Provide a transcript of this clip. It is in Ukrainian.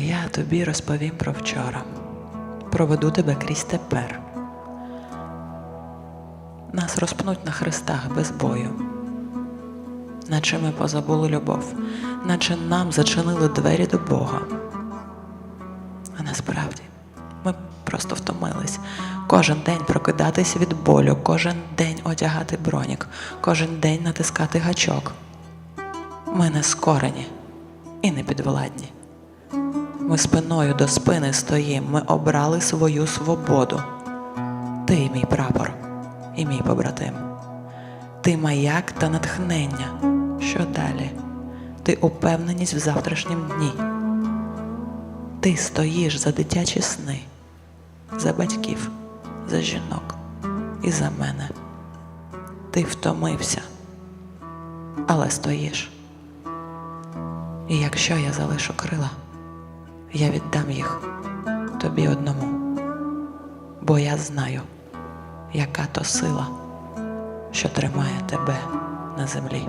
Я тобі розповім про вчора. Проведу тебе крізь тепер. Нас розпнуть на хрестах без бою. Наче ми позабули любов, наче нам зачинили двері до Бога. А насправді ми просто втомились. Кожен день прокидатись від болю, кожен день одягати бронік, кожен день натискати гачок. Ми не скорені і не підвладні. Ми спиною до спини стоїм, ми обрали свою свободу. Ти мій прапор і мій побратим. Ти маяк та натхнення. Що далі? Ти упевненість в завтрашнім дні. Ти стоїш за дитячі сни, за батьків, за жінок і за мене. Ти втомився, але стоїш. І якщо я залишу крила, я віддам їх тобі одному, бо я знаю, яка то сила, що тримає тебе на землі.